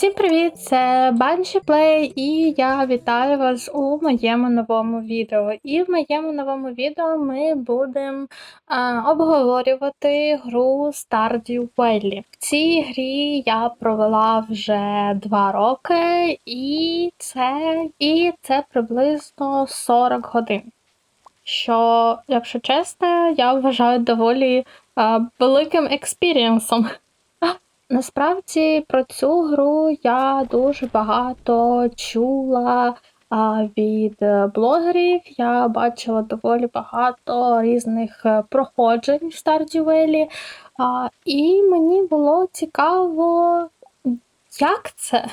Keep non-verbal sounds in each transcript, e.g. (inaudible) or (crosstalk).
Всім привіт! Це Банші Плей, і я вітаю вас у моєму новому відео. І в моєму новому відео ми будемо обговорювати гру Stardew Valley. В цій грі я провела вже два роки, і це, і це приблизно 40 годин. Що, якщо чесно, я вважаю доволі а, великим експірієнсом. Насправді про цю гру я дуже багато чула від е, блогерів. Я бачила доволі багато різних е, проходжень в. А, І мені було цікаво, як це.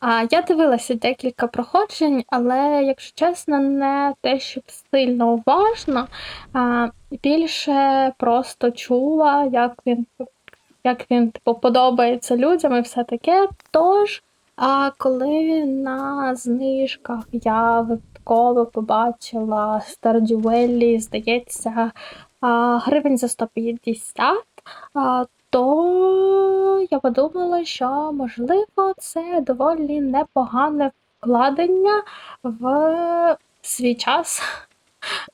А, Я дивилася декілька проходжень, але, якщо чесно, не те, щоб сильно уважно, більше просто чула, як він як він типу, подобається людям і все таке. Тож, а коли на знижках я випадково побачила Valley, здається, гривень за 150, а, то я подумала, що можливо це доволі непогане вкладення в свій час.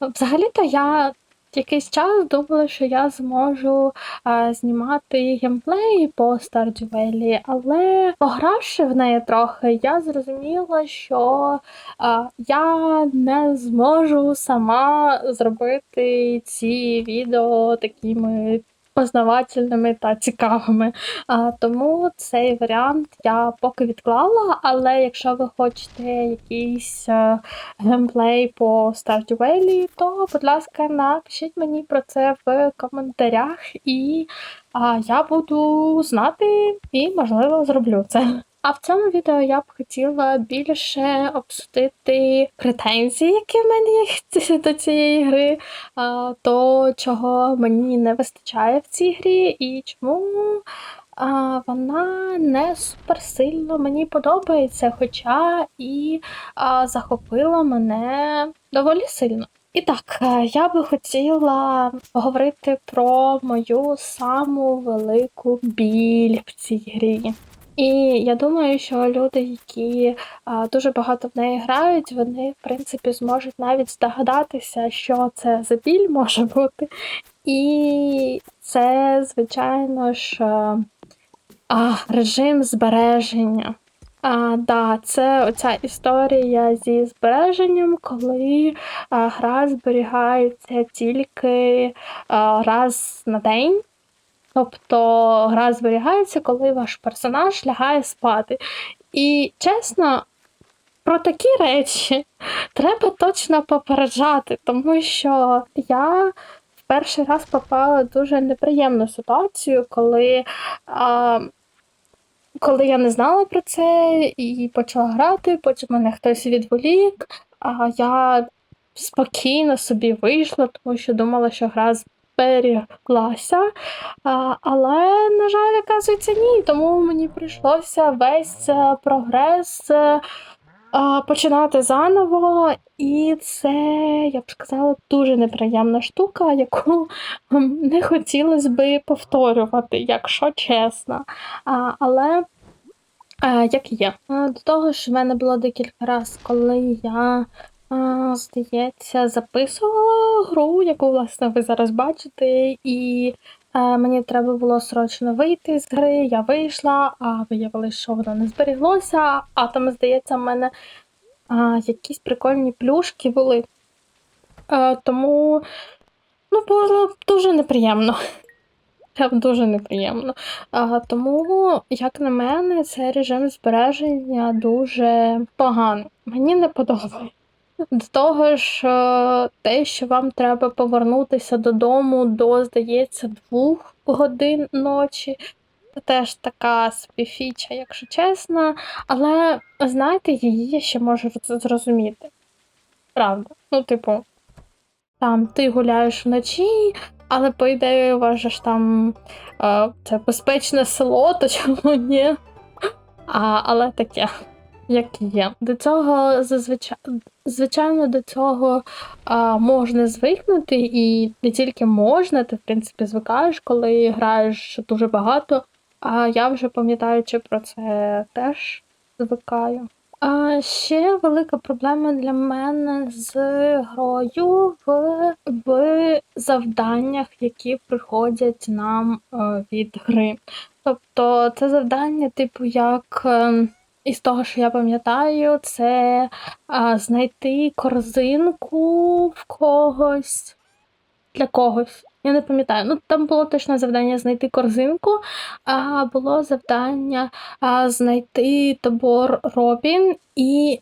Взагалі-то я якийсь час думала, що я зможу а, знімати геймплей по Stardew Valley, але погравши в неї трохи, я зрозуміла, що а, я не зможу сама зробити ці відео такими познавательними та цікавими. А, Тому цей варіант я поки відклала, але якщо ви хочете якийсь е, геймплей по Stardew Valley, то, будь ласка, напишіть мені про це в коментарях, і а, я буду знати і, можливо, зроблю це. А в цьому відео я б хотіла більше обсудити претензії, які в мене є (laughs) до цієї гри, то чого мені не вистачає в цій грі, і чому вона не суперсильно мені подобається, хоча і захопила мене доволі сильно. І так, я би хотіла поговорити про мою саму велику біль в цій грі. І я думаю, що люди, які а, дуже багато в неї грають, вони, в принципі, зможуть навіть здогадатися, що це за біль може бути. І це, звичайно ж, а, режим збереження. А, да, Це оця історія зі збереженням, коли а, гра зберігається тільки а, раз на день. Тобто гра зберігається, коли ваш персонаж лягає спати. І чесно, про такі речі треба точно попереджати, тому що я в перший раз попала в дуже неприємну ситуацію, коли. А, коли я не знала про це і почала грати, потім мене хтось відволік, а я спокійно собі вийшла, тому що думала, що гра зберіглася. Але, на жаль, оказується, ні. Тому мені прийшлося весь е, прогрес е, починати заново. І це, я б сказала, дуже неприємна штука, яку (laughs) не хотілося би повторювати, якщо чесно. Але. Як є. До того ж, в мене було декілька разів, коли я Здається, записувала гру, яку, власне, ви зараз бачите, і е, мені треба було срочно вийти з гри. Я вийшла, а виявилося, що воно не зберіглося. А там, здається, в мене е, якісь прикольні плюшки були. Е, тому ну, було дуже неприємно. Прям дуже неприємно. А, Тому, як на мене, цей режим збереження дуже поганий. Мені не подобається. До того ж, е, те, що вам треба повернутися додому до, здається, двох годин ночі. Це теж така собі фіча, якщо чесно. Але, знаєте, її я ще можу зрозуміти. Правда. Ну, типу, там ти гуляєш вночі, але по ідеї вважаєш там е, це безпечне село, то чому ні? А, Але таке як є. До цього зазвичай звичайно до цього а, можна звикнути, і не тільки можна, ти в принципі звикаєш, коли граєш дуже багато. а я вже пам'ятаючи про це теж звикаю. А ще велика проблема для мене з грою в, в завданнях, які приходять нам е, від гри. Тобто це завдання, типу, як е, із того, що я пам'ятаю, це е, знайти корзинку в когось для когось. Я не пам'ятаю. Ну там було точно завдання знайти корзинку, а було завдання а, знайти табор Робін, і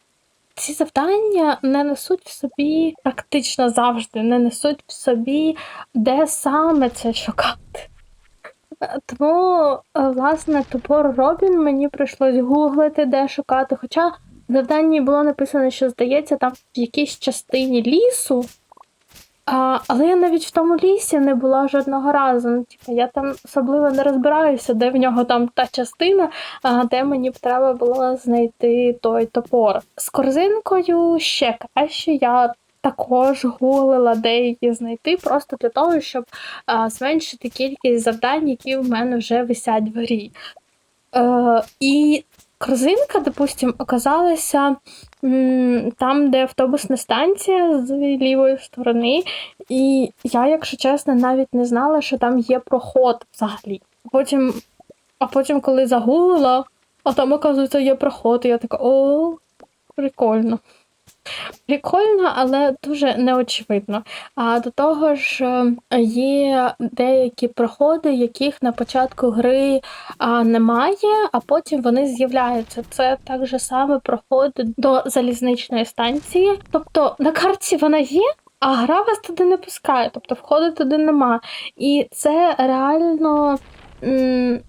ці завдання не несуть в собі практично завжди, не несуть в собі, де саме це шукати. Тому, е, власне, табор Робін мені прийшлось гуглити, де шукати. Хоча в завданні було написано, що здається, там в якійсь частині лісу. А, Але я навіть в тому лісі не була жодного разу. Ну, типу, я там особливо не розбираюся, де в нього там та частина, а, де мені б треба було знайти той топор. З корзинкою ще краще. Я також гуглила, де її знайти, просто для того, щоб а, зменшити кількість завдань, які в мене вже висять в грі. Е, І корзинка, допустим, оказалася там, де автобусна станція з лівої сторони, і я, якщо чесно, навіть не знала, що там є проход взагалі. Потім, А потім, коли загуглила, а там, оказується, є проход, і я така, о, прикольно. Прикольно, але дуже неочевидно. А до того ж, е, є деякі проходи, яких на початку гри а, немає, а потім вони з'являються. Це так же саме проходи до залізничної станції. Тобто на карті вона є. А гра вас туди не пускає, тобто входу туди нема. І це реально м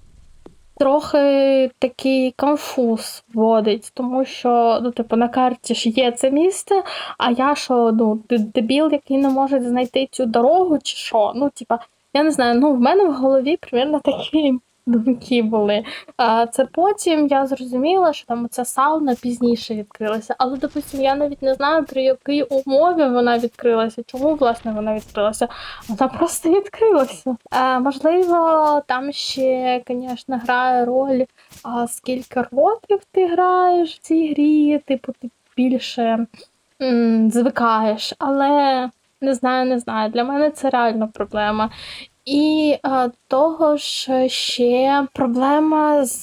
трохи такий конфуз вводить, тому що ну, типу, на карті ж є це місце, а я що, ну, дебіл, який не може знайти цю дорогу, чи що. Ну, типа, я не знаю, ну в мене в голові примерно такі думки були. А це потім я зрозуміла, що там ця сауна пізніше відкрилася. Але, допустим, я навіть не знаю, при якій умові вона відкрилася, чому власне вона відкрилася. Вона просто відкрилася. А, Можливо, там ще, звісно, грає роль, а скільки років ти граєш в цій грі, типу, ти більше м, звикаєш, але. Не знаю, не знаю. Для мене це реально проблема. І а, того ж ще проблема з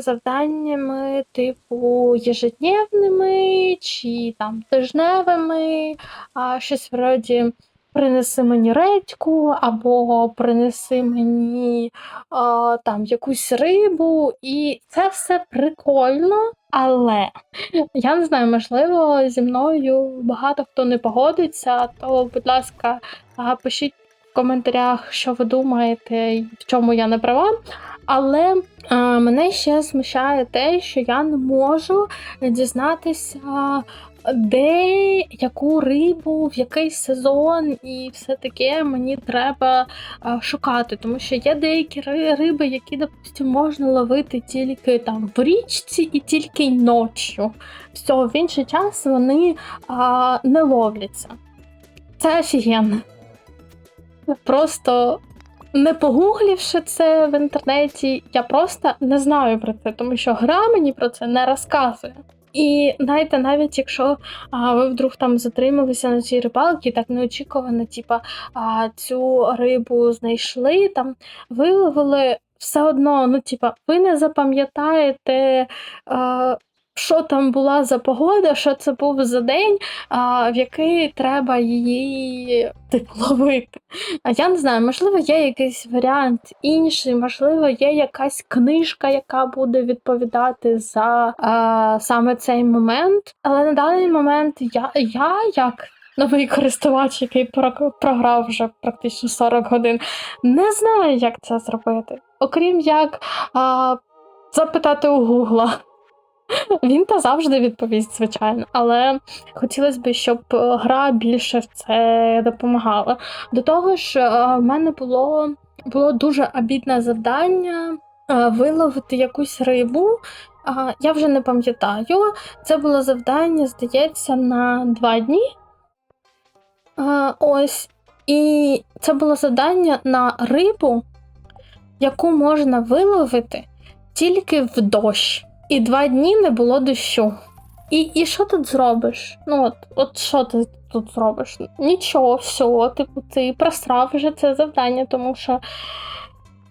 завданнями, типу єжедневними чи там тижневими, а щось вроді принеси мені редьку, або принеси мені а, там якусь рибу. І це все прикольно, але я не знаю, можливо, зі мною багато хто не погодиться, то, будь ласка, пишіть коментарях, що ви думаєте, в чому я не права. Але а, мене ще смущає те, що я не можу дізнатися, де яку рибу, в який сезон, і все таке мені треба а, шукати. Тому що є деякі риби, які, допустимо, можна ловити тільки там в річці і тільки ночі. Все, в інший час вони а, не ловляться. Це офігенно. Просто не погуглівши це в інтернеті, я просто не знаю про це, тому що гра мені про це не розказує. І знаєте, навіть якщо а, ви вдруг там затрималися на цій рибалці, так неочікувано, типа цю рибу знайшли, там виловили все одно, ну, типа, ви не запам'ятаєте. Що там була за погода, що це був за день, а, в який треба її типу. А я не знаю, можливо, є якийсь варіант інший, можливо, є якась книжка, яка буде відповідати за а, саме цей момент. Але на даний момент я, я як. Новий користувач, який програв вже практично 40 годин, не знаю, як це зробити. Окрім як а, запитати у Гугла. Він та завжди відповість, звичайно, але хотілося б, щоб е, гра більше в це допомагала. До того ж, е, в мене було було дуже обідне завдання е, виловити якусь рибу. Я вже не пам'ятаю. Це було завдання, здається, на два дні. Ось. І це було завдання на рибу, яку можна виловити тільки в дощ. І два дні не було дощу. І, і що тут зробиш? Ну от, от що ти тут зробиш? Нічого, все, типу, ти просрав вже це завдання, тому що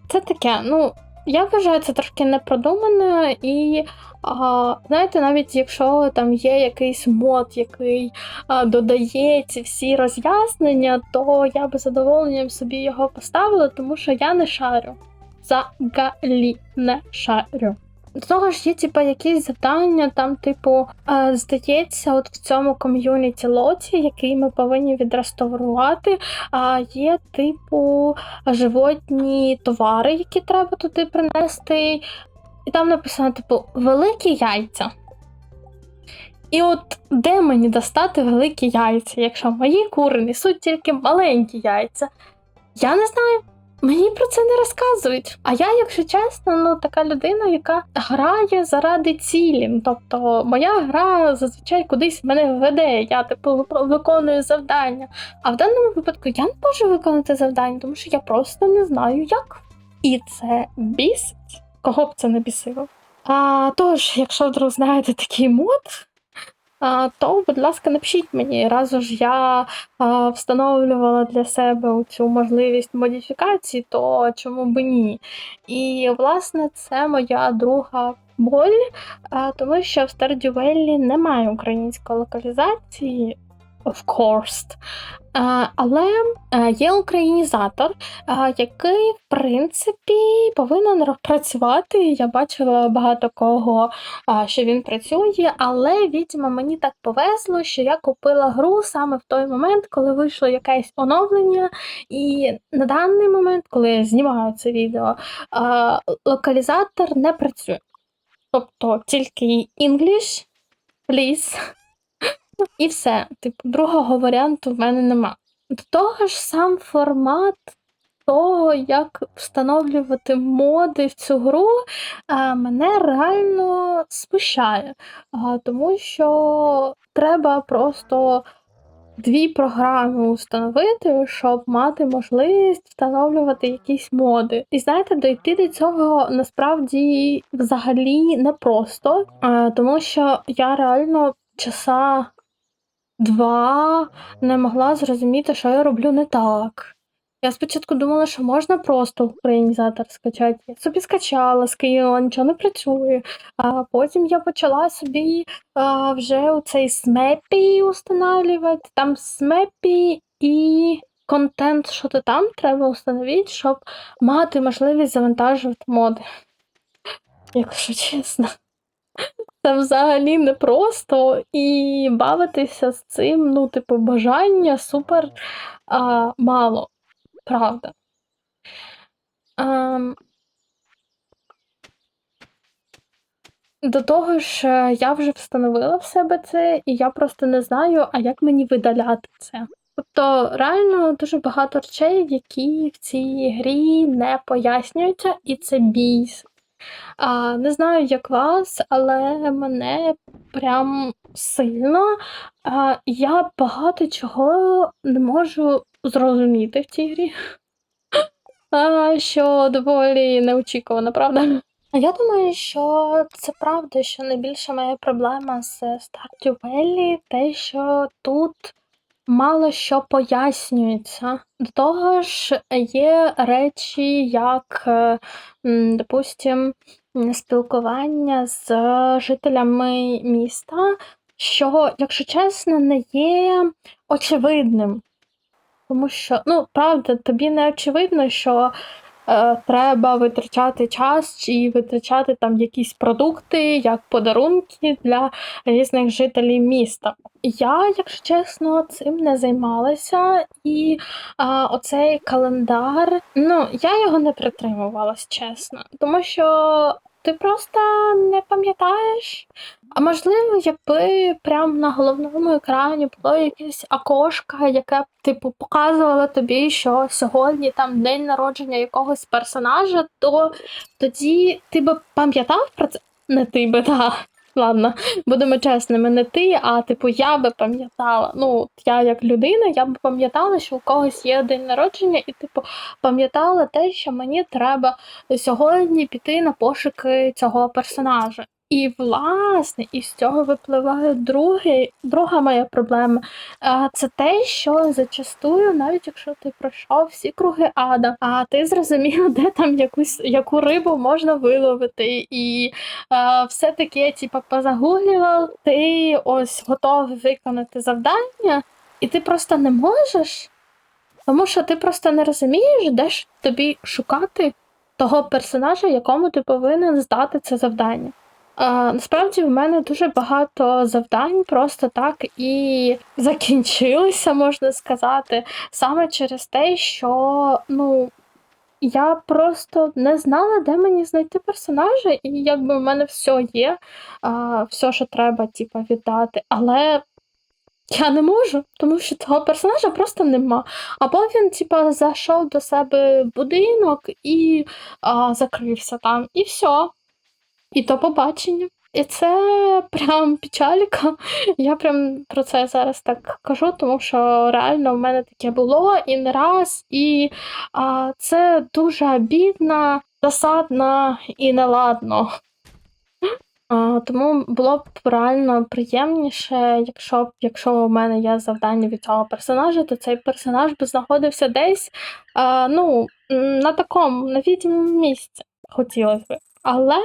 це таке. Ну, я вважаю, це трошки непродумане, і а, знаєте, навіть якщо там є якийсь мод, який а, додає ці всі роз'яснення, то я би задоволенням собі його поставила, тому що я не шарю. Взагалі не шарю. До того ж, є типу, якісь завдання, там, типу, е, здається, от в цьому ком'юніті лоті, який ми повинні відреставрувати, а є, типу, животні товари, які треба туди принести. І там написано, типу, великі яйця. І от де мені достати великі яйця, якщо мої кури несуть тільки маленькі яйця? Я не знаю. Мені про це не розказують. А я, якщо чесно, ну така людина, яка грає заради цілі. Тобто, моя гра зазвичай кудись мене веде. Я типу виконую завдання. А в даному випадку я не можу виконати завдання, тому що я просто не знаю як. І це бісить. Кого б це не бісило? А тож, якщо вдруг знаєте такий мод, то, будь ласка, напишіть мені. Разу ж я встановлювала для себе цю можливість модифікації, то чому б ні? І, власне, це моя друга боль, тому що в Stardew Valley немає української локалізації. Of course. Але е, є українізатор, який, в принципі, повинен працювати. Я бачила багато кого, що він працює, але, відьма, мені так повезло, що я купила гру саме в той момент, коли вийшло якесь оновлення. І на даний момент, коли я знімаю це відео, локалізатор не працює. Тобто тільки English, please. І все. Типу, другого варіанту в мене нема. До того ж, сам формат того, як встановлювати моди в цю гру, мене реально смущає. Тому що треба просто дві програми установити, щоб мати можливість встановлювати якісь моди. І знаєте, дойти до цього насправді взагалі непросто, тому що я реально часа два не могла зрозуміти, що я роблю не так. Я спочатку думала, що можна просто українізатор скачати. Я собі скачала, скинула, нічого не працює. А потім я почала собі а, вже у цей смепі устанавлювати. Там смепі і контент, що то там треба установити, щоб мати можливість завантажувати моди. Якщо чесно. Це взагалі непросто і бавитися з цим, ну, типу, бажання супер а, мало, правда. Ем, до того ж, е, я вже встановила в себе це, і я просто не знаю, а як мені видаляти це. Тобто, реально дуже багато речей, які в цій грі не пояснюються, і це бісить. А, не знаю, як вас, але мене прям сильно. А, я багато чого не можу зрозуміти в цій грі. А, що доволі неочікувано, правда? Я думаю, що це правда, що найбільша моя проблема з Stardew Valley те, що тут мало що пояснюється. До того ж, є речі, як, допустимо, допустим, спілкування з жителями міста, що, якщо чесно, не є очевидним. Тому що, ну, правда, тобі не очевидно, що е, треба витрачати час чи витрачати там якісь продукти, як подарунки для різних жителів міста. Я, якщо чесно, цим не займалася, і а, оцей календар, ну, я його не притримувалась, чесно, тому що ти просто не пам'ятаєш. А можливо, якби прямо на головному екрані було якесь окошко, яке типу, показувало тобі, що сьогодні там день народження якогось персонажа, то тоді ти би пам'ятав про це? Не ти би, (laughs) так. Ладно, будемо чесними, не ти, а типу я би пам'ятала. Ну, я як людина, я б пам'ятала, що у когось є день народження, і типу пам'ятала те, що мені треба сьогодні піти на пошуки цього персонажа. І власне із цього випливає другий, друга моя проблема. Це те, що зачастую, навіть якщо ти пройшов всі круги ада, а ти зрозумів, де там якусь яку рибу можна виловити, і а, все таке, типу, позагуглював, ти ось готовий виконати завдання, і ти просто не можеш, тому що ти просто не розумієш, де ж тобі шукати того персонажа, якому ти повинен здати це завдання. Насправді в мене дуже багато завдань просто так і закінчилися, можна сказати, саме через те, що ну, я просто не знала, де мені знайти персонажа, і якби в мене все є, а, все, що треба, типу, віддати. Але я не можу, тому що того персонажа просто нема. Або він, типа, зайшов до себе в будинок і а, закрився там, і все. І то побачення. І це (laughs) прям печалька. Я прям про це зараз так кажу, тому що реально в мене таке було і не раз, і а, це дуже бідно, досадно і неладно. (laughs) А, тому було б реально приємніше, якщо б якщо у мене є завдання від цього персонажа, то цей персонаж би знаходився десь а, ну, на такому невідомому місці. Хотілося б. Але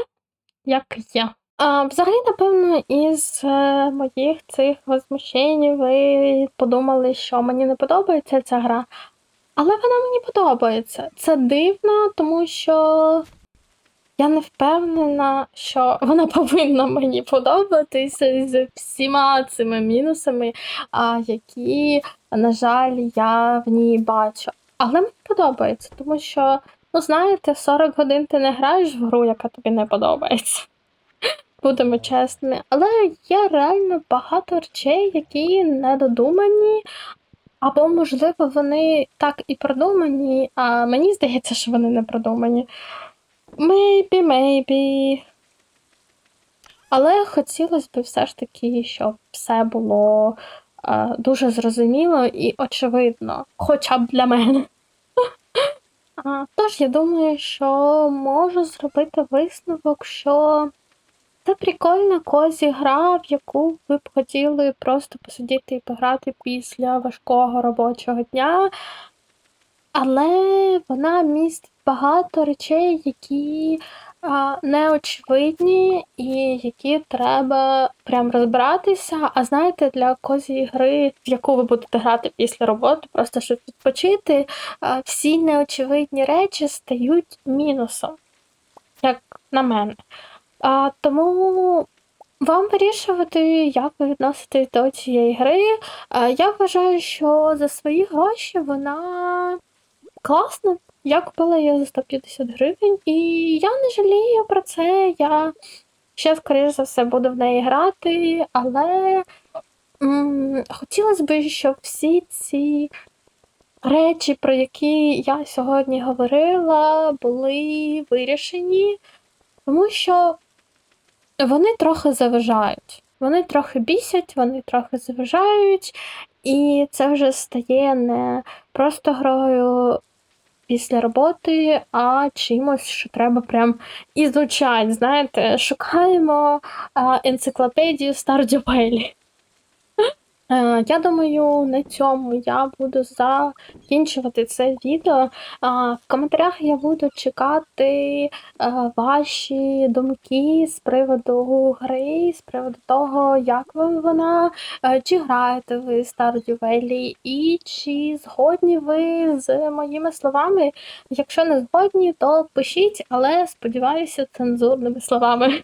як є. А, взагалі, напевно, із е, моїх цих возмущень ви подумали, що мені не подобається ця гра. Але вона мені подобається. Це дивно, тому що я не впевнена, що вона (laughs) повинна мені подобатися з всіма цими мінусами, які, на жаль, я в ній бачу. Але мені подобається, тому що, ну знаєте, 40 годин ти не граєш в гру, яка тобі не подобається. (laughs) Будемо чесними. Але є реально багато речей, які недодумані, або, можливо, вони так і продумані, а мені здається, що вони не продумані. Maybe, maybe. Але хотілося б все ж таки, щоб все було е, дуже зрозуміло і очевидно, хоча б для мене. Тож я думаю, що можу зробити висновок, що це прикольна козі гра, в яку ви б хотіли просто посидіти і пограти після важкого робочого дня. Але вона містить багато речей, які неочевидні і які треба прям розбиратися. А знаєте, для козі гри, в яку ви будете грати після роботи, просто щоб відпочити, всі неочевидні речі стають мінусом, як на мене. А, Тому вам вирішувати, як ви відноситесь до цієї гри. Я вважаю, що за свої гроші вона класна. Я купила її за 150 гривень, і я не жалію про це. Я ще, скоріш за все, буду в неї грати, але м- хотілося б, щоб всі ці речі, про які я сьогодні говорила, були вирішені, тому що вони трохи заважають. Вони трохи бісять, вони трохи заважають, і це вже стає не просто грою після роботи, а чимось, що треба прям ізучати. Знаєте, шукаємо енциклопедію Стардювелі. Е, Я думаю, на цьому я буду закінчувати це відео. В коментарях я буду чекати е, ваші думки з приводу гри, з приводу того, як вам вона, е, чи граєте ви Stardew Valley, і чи згодні ви з моїми словами. Якщо не згодні, то пишіть, але сподіваюся, цензурними словами.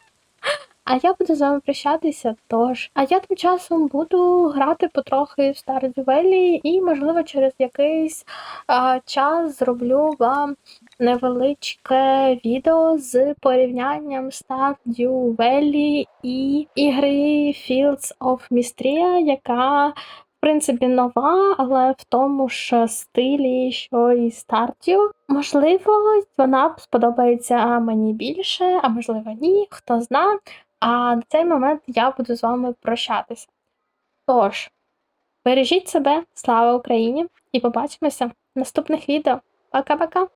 А я буду з вами прощатися, тож. А я тим часом буду грати потрохи в Stardew Valley і, можливо, через якийсь а, час зроблю вам невеличке відео з порівнянням Stardew Valley і ігри Fields of Mistria, яка. В принципі, нова, але в тому ж стилі, що і Stardew. Можливо, вона сподобається мені більше, а можливо, ні, хто зна. А на цей момент я буду з вами прощатися. Тож, бережіть себе, слава Україні, і побачимося в наступних відео. Пока-пока!